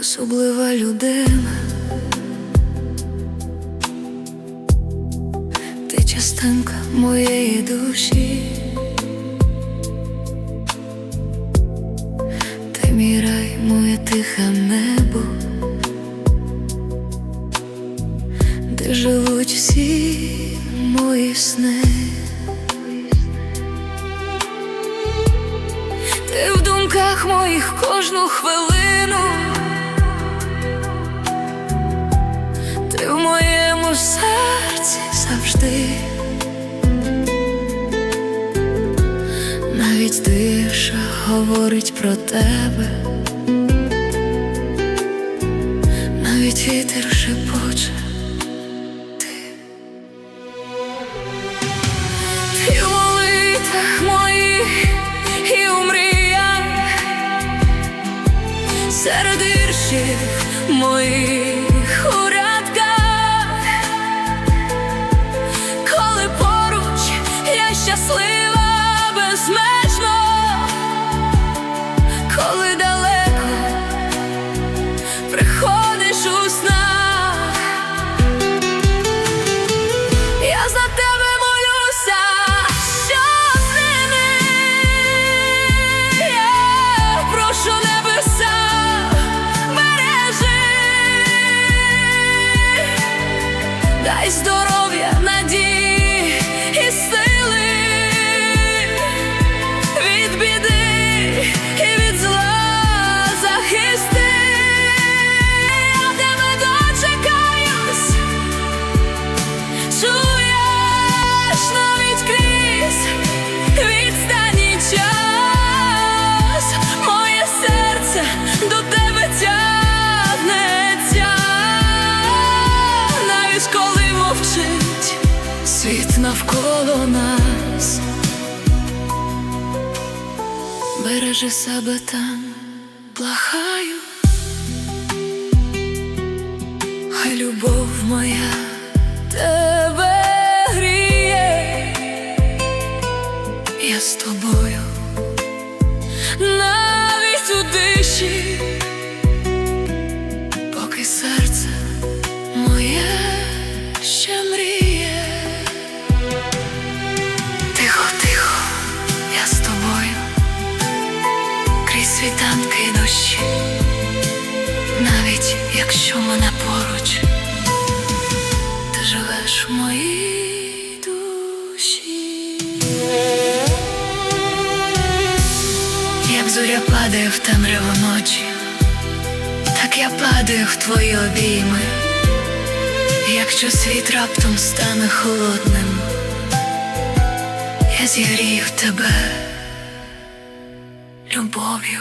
особлива людина, ти частинка моєї душі, ти мій рай, моє тихе небо, де живуть всі мої сни. Ти в думках моїх кожну хвилину. Завжди, навіть тиша говорить про тебе, навіть вітер шепоче. Ти, ти в молитвах моїх і у мріях. Серед віршів моїх щаслива безмежно, коли навколо нас, бережи себе там, плахаю, хай любов моя тебе гріє, я з тобою дощі, навіть якщо мене поруч ти живеш в моїй душі. Як зоря падає в темряву ночі, так я падаю в твої обійми. Якщо світ раптом стане холодним, я зігрію тебе любов'ю.